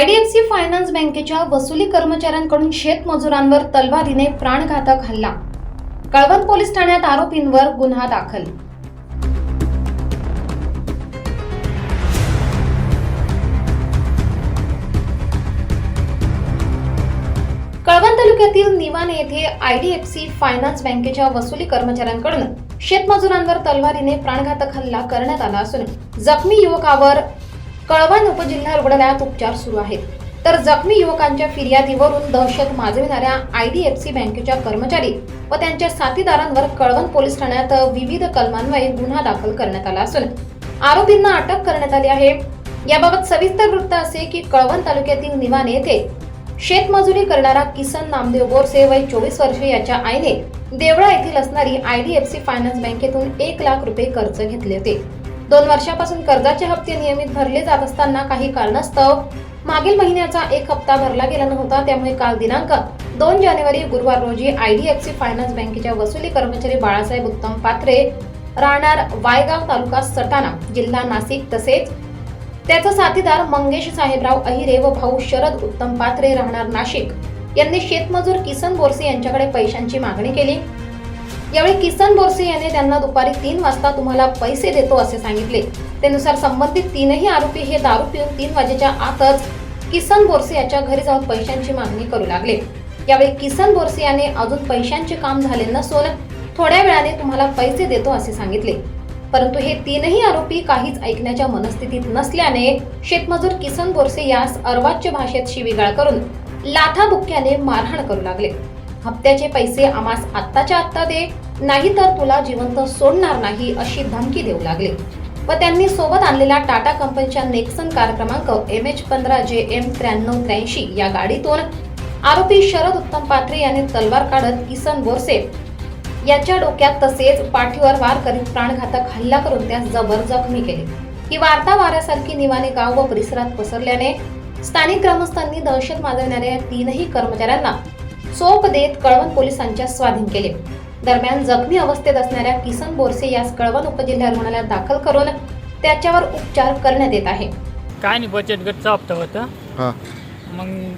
IDFC finance बँकेच्या वसुली कर्मचाऱ्यांकडून शेतमजुरांवर तलवारीने प्राणघातक हल्ला. कळवण पोलीस ठाण्यात आरोपींवर गुन्हा दाखल. कळवण तालुक्यातील निवाने येथे आयडीएफसी फायनान्स बँकेच्या वसुली कर्मचाऱ्यांकडून शेतमजुरांवर तलवारीने प्राणघातक हल्ला करण्यात आला असून जखमी युवकावर कळवण उपजिल्हा रुग्णालयात उपचार सुरू आहेत. तर जखमी युवकांच्या फिर्यादीवरून दहशत माजविणाऱ्या आय डी एफ सी बँकेच्या कर्मचारी व त्यांच्या साथीदारांवर कळवण पोलीस ठाण्यात विविध कलमांवये गुन्हा दाखल करण्यात आला असून आरोपींना अटक करण्यात आली आहे. याबाबत सविस्तर वृत्त असे की कळवण तालुक्यातील निवाने येथे शेतमजुरी करणारा किसन नामदेव बोरसे वय चोवीस वर्षे याच्या आईने देवळा येथील असणारी I D F C finance बँकेतून एक लाख रुपये कर्ज घेतले होते. दोन वर्षापासून कर्जाचे हप्ते नियमित भरले जात असताना काही कारणास्तव मागील महिन्याचा एक हप्ता भरला गेला नव्हता. त्यामुळे काल दिनांक दोन जानेवारी गुरुवार रोजी आयडीएफसी फायनान्स बँकेच्या वसुली कर्मचारी बाळासाहेब उत्तम पात्रे राहणार वायगाव तालुका सटाणा जिल्हा नाशिक तसेच त्याचा साथीदार मंगेश साहेबराव अहिरे व भाऊ शरद उत्तम पात्रे राहणार नाशिक. यांनी शेतमजूर किसन बोरसे यांच्याकडे पैशांची मागणी केली. यावेळी किसन बोरसे याने त्यांना दुपारी तीन वाजता तुम्हाला पैसे देतो असे सांगितले. त्यानुसार संबंधित तीनही आरोपी हे दारू पिऊन तीन वाजेच्या आतच किसन बोरसे याच्या घरी जाऊन पैशांची मागणी करू लागले. यावेळी किसन बोरसे याने अजून पैशांचे काम झाले नसून थोड्या वेळाने तुम्हाला पैसे देतो असे सांगितले. परंतु हे तीनही आरोपी काहीच ऐकण्याच्या मनस्थितीत नसल्याने शेतमजूर किसन बोरसे यास अर्वाच्य भाषेत शिवीगाळ करून लाथाबुक्क्याने मारहाण करू लागले. हप्त्याचे पैसे आम्हास आत्ताच्या आत्ता दे नाही तर तुला जिवंत सोडणार नाही अशी धमकी देऊ लागले. व त्यांनी सोबत आणलेल्या टाटा कंपनीच्या नेक्सन कार क्रमांक एम एच पंधरा जे एम त्र्याण्णव त्र्याऐंशी या गाडीतून आरोपी शरद उत्तम पात्रे यांनी तलवार काढत किसन बोरसे याच्या डोक्यात तसेच पाठीवर वार करीत प्राणघातक हल्ला करून त्यास जबर जखमी केले. ही वार्ता वाऱ्यासारखी निवाने गाव व परिसरात पसरल्याने स्थानिक ग्रामस्थांनी दहशत माजवणाऱ्या तीनही कर्मचाऱ्यांना चोप देत कळवण पोलिसांच्या स्वाधीन केले. दरम्यान जखमी अवस्थेत असणाऱ्या किसन बोरसे यास कळवण उपजिल्हा रुग्णालयात दाखल करून त्याच्यावर उपचार करण्यात येत आहे. काय नाही बचत गटचा हप्ता होता. हां. मग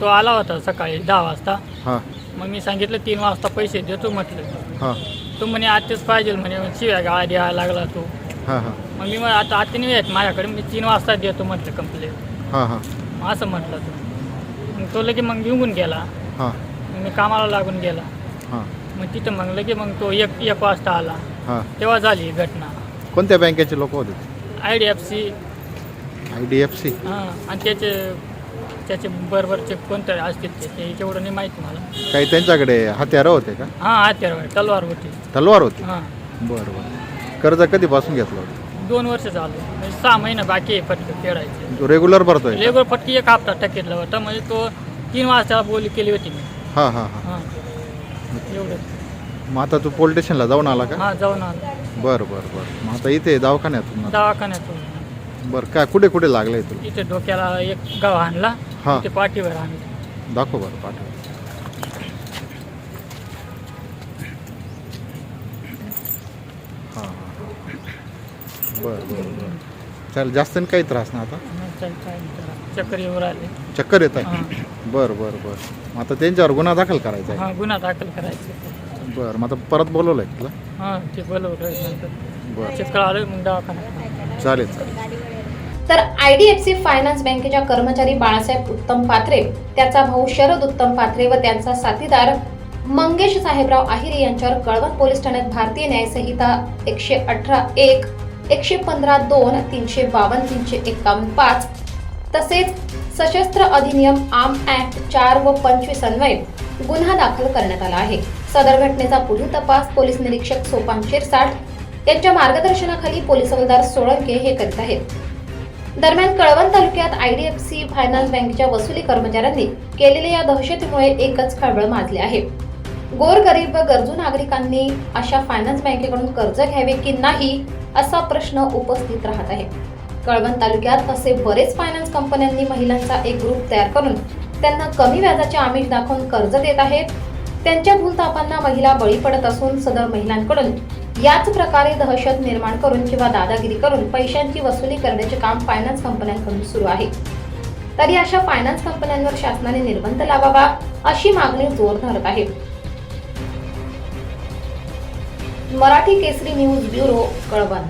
तो आला होता सकाळी दहा वाजता. हां. मग मी सांगितलं तीन वाजता पैसे देतो म्हटलं. हां. तो म्हणे आत्ताच पाहिजे म्हणे शिव्या गाळा द्यायला लागला तो. हां हां. मग मी मग आता आत्ता नाही आहेत माझ्याकडे मी तीन वाजता देतो म्हटलं कंप्लेंट. हां हां. मग असं म्हटलं तो. मग तो लगे मग निघून गेला. हां. मी कामाला लागून गेला. हां. मग तिथं मग लगे मग तो एक एक वाजता आला. हां. तेव्हा झाली ही घटना. कोणत्या बँकेचे लोक होते? I D F C. I D F C. हां आणि त्याचे त्याचे बरोबरचे कोणते असतील ते ते तेवढं नाही माहिती मला. काही त्यांच्याकडे हत्यारं होते का? हां हत्यार तलवार होती. तलवार होती? हां. बरं बरं. कर्ज कधीपासून घेतलं होतं? दोन वर्ष झालं. म्हणजे सहा महिने बाकी आहे फटके फेडायचे. तो रेग्युलर भरतोय? लेबर फटकी एक हप्ता टक्केतला होता. म्हणजे तो तीन वाजता बोली केली होती मी. हां हां हां. हां. एवढं. मग आता तू पोलीस स्टेशनला जाऊन आला का? हां जाऊन आलो. बरं बरं बरं. मग आता इथे दवाखान्यात दवाखान्यातून. बरं काय कुठे कुठे लागलंय तुला इथे डोक्याला एक गाव आणला. हां. ते पाठीवर आणलं. दाखव बरं पाठव हां हां. बरं बरं बरं. चालेल. जास्त नाही काही त्रास ना आता? चल चक्कर येऊ राहिले. चक्कर येत आहे हां. बरं बरं बरं. मग आता त्यांच्यावर गुन्हा दाखल करायचा आहे. हां गुन्हा दाखल करायचे बरं मग आता परत बोलवलं आहे तुला? हां ते बोलवलं नंतर. बरं. चक्कर आलं मग दवाखान्यात. चालेल चालेल. तर आयडीएफसी फायनान्स बँकेच्या कर्मचारी बाळासाहेब उत्तम पात्रे त्याचा भाऊ शरद उत्तम पात्रे व त्यांचा साथीदार मंगेश साहेबराव आहिरे यांच्यावर कळवण पोलीस ठाण्यात भारतीय न्याय संहिता एकशे अठरा एक एकशे पंधरा दोन तीनशे बावन्न तीनशे एक्कावन्न पाच. तसेच सशस्त्र अधिनियम आर्म ऍक्ट चार व पंचवीस अन्वये गुन्हा दाखल करण्यात आला आहे. सदर घटनेचा पुढील तपास पोलीस निरीक्षक सोपान शिरसाट यांच्या मार्गदर्शनाखाली पोलीस हवालदार सोळंके हे करीत आहेत. दरम्यान कळवण तालुक्यात आयडीएफसी फायनान्स बँकेच्या वसुली कर्मचाऱ्यांनी केलेल्या या दहशतीमुळे एकच खळबळ माजली आहे. गोरगरीब व गरजू नागरिकांनी अशा फायनान्स बँकेकडून कर्ज घ्यावे की नाही असा प्रश्न उपस्थित राहत आहे. कळवण तालुक्यात असे बरेच फायनान्स कंपन्यांनी महिलांचा एक ग्रुप तयार करून त्यांना कमी व्याजाचे आमिष दाखवून कर्ज देत आहेत. त्यांच्या भूलतापांना महिला बळी पडत असून सदर महिलांकडून याच प्रकारे दहशत निर्माण करून किंवा दादागिरी करून पैशांची वसुली करण्याचे काम फायनान्स कंपन्यांकडून सुरू आहे. तरी अशा फायनान्स कंपन्यांवर शासनाने निर्बंध लावावा अशी मागणी जोर धरत आहे. Marathi Kesari news bureau Kalwan.